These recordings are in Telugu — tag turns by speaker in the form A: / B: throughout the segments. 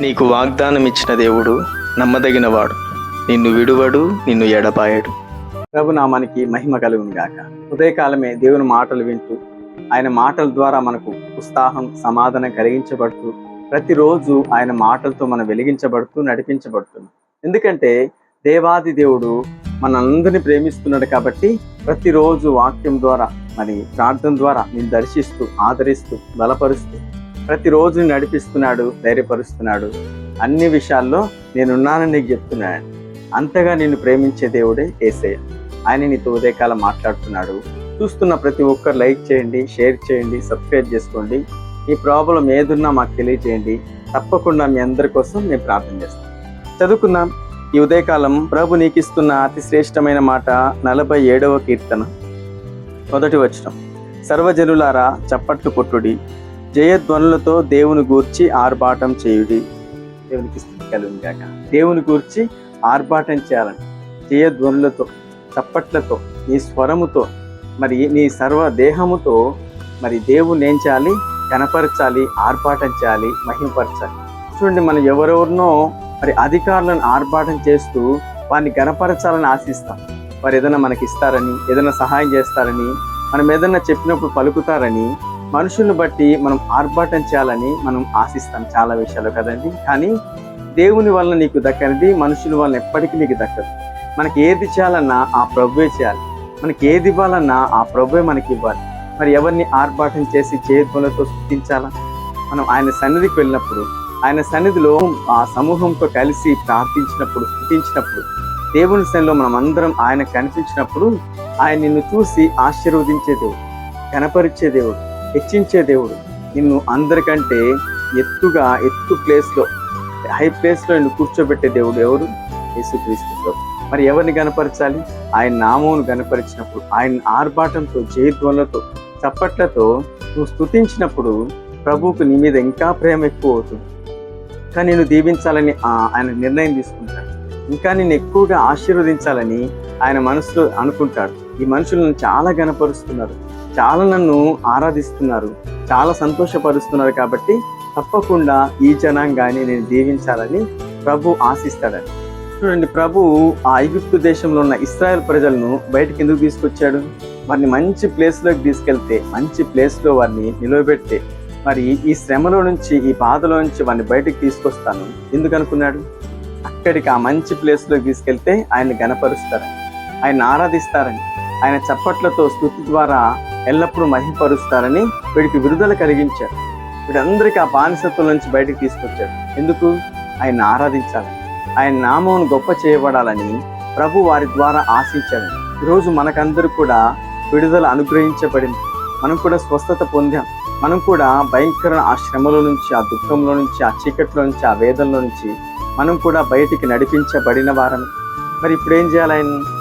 A: నీకు వాగ్దానం ఇచ్చిన దేవుడు నమ్మదగినవాడు. నిన్ను విడువడు నిన్ను ఎడపాయడు ప్రభు నామానికి మహిమ కలుగును గాక. ఉదయకాలమే దేవుని మాటలు వింటూ ఆయన మాటల ద్వారా మనకు ఉత్సాహం సమాధానం కలిగించబడుతూ ప్రతిరోజు ఆయన మాటలతో మనం వెలిగించబడుతూ నడిపించబడుతున్నాం. ఎందుకంటే దేవాది దేవుడు మనందరినీ ప్రేమిస్తున్నాడు కాబట్టి ప్రతిరోజు వాక్యం ద్వారా మరి ప్రార్థన ద్వారా నేను దర్శిస్తూ ఆదరిస్తూ బలపరుస్తూ ప్రతిరోజు నడిపిస్తున్నాడు ధైర్యపరుస్తున్నాడు. అన్ని విషయాల్లో నేనున్నానని నీకు చెప్తున్నాను. అంతగా నిన్ను ప్రేమించే దేవుడే ఏసే ఆయన నీతో ఉదయకాలం మాట్లాడుతున్నాడు. చూస్తున్న ప్రతి ఒక్కరు లైక్ చేయండి షేర్ చేయండి సబ్స్క్రైబ్ చేసుకోండి. ఈ ప్రాబ్లం ఏదున్నా మాకు తెలియజేయండి. తప్పకుండా మీ అందరి కోసం మేము ప్రార్థన చేస్తాం చదువుకుందాం. ఈ ఉదయకాలం ప్రభు నీకిస్తున్న అతి శ్రేష్టమైన మాట నలభై ఏడవ కీర్తన. మొదటి వచనం. సర్వజనులారా చప్పట్లు కొట్టుడి. జయధ్వనులతో దేవుని గూర్చి ఆర్భాటం చేయుడి. దేవునికి స్థితి కలుగును దేవుని గూర్చి ఆర్భాటం చేయాలని జయధ్వనులతో చప్పట్లతో నీ స్వరముతో మరి నీ సర్వ దేహముతో మరి దేవుని ఏం చేయాలి? కనపరచాలి ఆర్భాటం చేయాలి మహిమపరచాలి చూడండి మనం ఎవరెవరినో మరి అధికారులను ఆర్భాటం చేస్తూ వారిని గనపరచాలని ఆశిస్తాం. వారు ఏదైనా మనకి ఇస్తారని ఏదైనా సహాయం చేస్తారని మనం ఏదైనా చెప్పినప్పుడు పలుకుతారని మనుషుల్ని బట్టి మనం ఆర్భాటం చేయాలని మనం ఆశిస్తాం చాలా విషయాలు కదండి. కానీ దేవుని వల్ల నీకు దక్కనిది మనుషుల వల్ల ఎప్పటికీ నీకు దక్కదు. మనకి ఏది చేయాలన్నా ఆ ప్రభువే చేయాలి. మనకి ఏది ఇవ్వాలన్నా ఆ ప్రభువే మనకి ఇవ్వాలి. మరి ఎవరిని ఆర్భాటం చేసి చేతులతో స్థుతించాలా? మనం ఆయన సన్నిధికి వెళ్ళినప్పుడు ఆయన సన్నిధిలో ఆ సమూహంతో కలిసి ప్రార్థించినప్పుడు స్థుతించినప్పుడు దేవుని సన్నిలో మనం అందరం ఆయన కనిపించినప్పుడు ఆయన నిన్ను చూసి ఆశీర్వదించే దేవుడు కనపరిచే దేవుడు. హెచ్చించే దేవుడు. నిన్ను అందరికంటే ఎత్తుగా ఎత్తు ప్లేస్లో హై ప్లేస్లో నిన్ను కూర్చోబెట్టే దేవుడు ఎవరు? యేసుక్రీస్తు మరి ఎవరిని గనపరచాలి? ఆయన నామమును గనపరిచినప్పుడు ఆయన ఆర్భాటంతో జయధ్వలతో చప్పట్లతో నువ్వు స్తుతించినప్పుడు ప్రభువుకు నీ మీద ఇంకా ప్రేమ ఎక్కువ అవుతుంది. ఇంకా నేను దీవించాలని ఆ, ఆయన నిర్ణయం తీసుకుంటాను ఇంకా నేను ఎక్కువగా ఆశీర్వదించాలని ఆయన మనసులో అనుకుంటాడు. ఈ మనుషులను చాలా గనపరుస్తున్నారు చాలా నన్ను ఆరాధిస్తున్నారు. చాలా సంతోషపరుస్తున్నారు కాబట్టి తప్పకుండా ఈ జనాంగాన్ని నేను దీవించాలని ప్రభు ఆశిస్తాడని. చూడండి ప్రభు ఆ ఐగుప్తు దేశంలో ఉన్న ఇస్రాయల్ ప్రజలను బయటకు ఎందుకు తీసుకొచ్చాడు? వారిని మంచి ప్లేస్లోకి తీసుకెళ్తే మంచి ప్లేస్లో వారిని నిలవబెడితే మరి ఈ శ్రమలో నుంచి ఈ బాధలో నుంచి వారిని బయటకు తీసుకొస్తాను. ఎందుకు అనుకున్నాడు? అక్కడికి ఆ మంచి ప్లేస్లోకి తీసుకెళ్తే ఆయన్ని గనపరుస్తారని ఆయన ఆరాధిస్తారని ఆయన చప్పట్లతో స్థుతి ద్వారా ఎల్లప్పుడూ మహిపరుస్తారని వీడికి విడుదల కలిగించారు. వీడందరికీ ఆ బానిసత్వం నుంచి బయటకు తీసుకొచ్చాడు. ఎందుకు? ఆయన ఆరాధించాలని ఆయన నామం గొప్ప చేయబడాలని ప్రభు వారి ద్వారా ఆశించాడు. ఈరోజు మనకందరూ కూడా విడుదల అనుగ్రహించబడింది. మనం కూడా స్వస్థత పొందాం. మనం కూడా భయంకర ఆ శ్రమలో నుంచి ఆ దుఃఖంలో నుంచి ఆ చీకట్లో నుంచి ఆ వేదంలో నుంచి మనం కూడా బయటికి నడిపించబడిన వారం మరి ఇప్పుడు ఏం చేయాలి ఆయన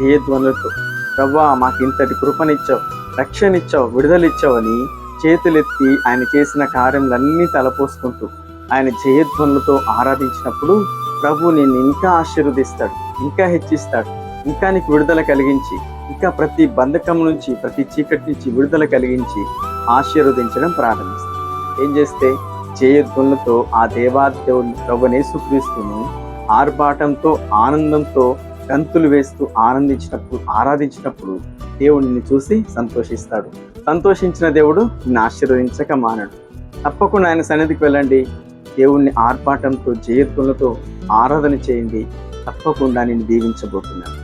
A: చేయధ్వనులతో ప్రభా మాకు ఇంతటి కృపనిచ్చావు రక్షణిచ్చావు ఇచ్చావు విడుదలిచ్చావని చేతులెత్తి ఆయన చేసిన కార్యములన్నీ తలపోసుకుంటూ ఆయన జయధ్వనులతో ఆరాధించినప్పుడు ప్రభు నిన్ను ఇంకా ఆశీర్వదిస్తాడు ఇంకా హెచ్చిస్తాడు ఇంకా నీకు విడుదల కలిగించి ఇంకా ప్రతి బంధకం నుంచి ప్రతి చీకటి నుంచి విడుదల కలిగించి ఆశీర్వదించడం ప్రారంభిస్తాడు. ఏం చేస్తే జయధ్వనులతో ఆ దేవాదేవుని ప్రభునేసుక్రీస్తును ఆర్భాటంతో ఆనందంతో గంతులు వేస్తూ ఆనందించినప్పుడు ఆరాధించినప్పుడు దేవుడిని చూసి సంతోషిస్తాడు. సంతోషించిన దేవుడు నిన్ను ఆశీర్వదించక మానడు. తప్పకుండా ఆయన సన్నిధికి వెళ్ళండి. దేవుణ్ణి ఆర్పాటంతో జయత్తులతో ఆరాధన చేయండి. తప్పకుండా నేను దీవించబోతున్నాను.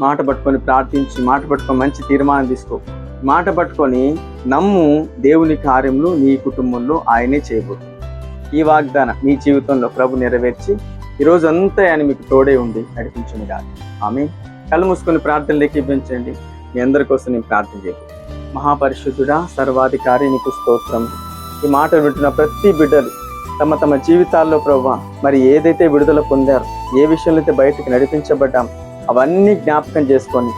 A: మాట పట్టుకొని ప్రార్థించి మాట పట్టుకొని మంచి తీర్మానం తీసుకో. మాట పట్టుకొని నమ్ము దేవుని కార్యంలో నీ కుటుంబంలో ఆయనే చేయబోతుంది ఈ వాగ్దానం మీ జీవితంలో ప్రభు నెరవేర్చి ఈ అంతా ఆయన మీకు తోడే ఉండి నడిపించండి కాదు ఆమె కళ్ళు మూసుకొని ప్రార్థన లెక్కించండి మీ అందరి కోసం నేను ప్రార్థన చేయండి. మహాపరిశుద్ధుడా సర్వాధికారి నీకు స్తోత్రం. ఈ మాటలు వింటున్న ప్రతి బిడ్డలు తమ తమ జీవితాల్లో ప్రభు మరి ఏదైతే విడుదల పొందారో ఏ విషయంలో అయితే బయటకు నడిపించబడ్డాం అవన్నీ జ్ఞాపకం చేసుకొని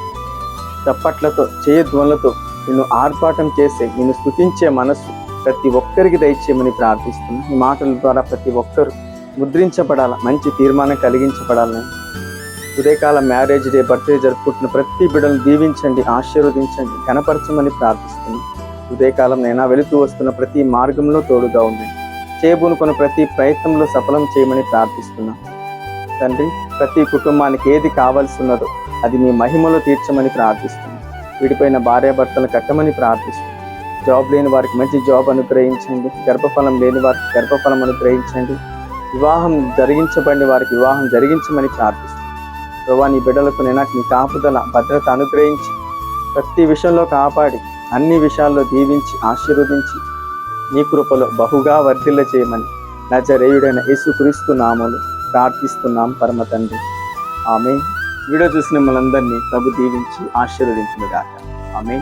A: చప్పట్లతో చేయధ్వనులతో నిన్ను ఆర్పాటం చేసే నిన్ను స్తుతించే మనస్సు ప్రతి ఒక్కరికి దయచేయమని ప్రార్థిస్తున్నాను ఈ మాటల ద్వారా ప్రతి ఒక్కరు ముద్రించబడాల మంచి తీర్మానం కలిగించబడాలని. ఉదయకాల మ్యారేజ్ డే బర్త్డే జరుపుకుంటున్న ప్రతి బిడ్డను దీవించండి ఆశీర్వదించండి కనపరచమని ప్రార్థిస్తున్నాను ఉదయకాలం నైనా వెళుతూ వస్తున్న ప్రతి మార్గంలో తోడుగా ఉండండి చేయబూనుకొని ప్రతి ప్రయత్నంలో సఫలం చేయమని ప్రార్థిస్తున్నాం. తండ్రి ప్రతి కుటుంబానికి ఏది కావాల్సి ఉన్నదో అది మీ మహిమలో తీర్చమని ప్రార్థిస్తున్నాం. విడిపోయిన భార్యాభర్తలు కట్టమని ప్రార్థిస్తున్నాం. జాబ్ లేని వారికి మంచి జాబ్ అనుగ్రహించండి. గర్భఫలం లేని వారికి గర్భఫలం అనుగ్రహించండి. వివాహం జరిగించబడిన వారికి వివాహం జరిగించమని ప్రార్థిస్తుంది. ప్రభా నీ బిడ్డలకు నేను నీ కాపుదల భద్రత అనుగ్రహించి ప్రతి విషయంలో కాపాడి అన్ని విషయాల్లో దీవించి ఆశీర్వదించి నీ కృపలో బహుగా వర్ధిల్ల చేయమని నజరేయుడైన యేసుక్రీస్తు నామలు ప్రార్థిస్తున్నాం పరమ తండ్రి. ఆమె వీడియో చూసిన మనందరినీ ప్రభు దీవించి ఆశీర్వదించుగాక ఆమె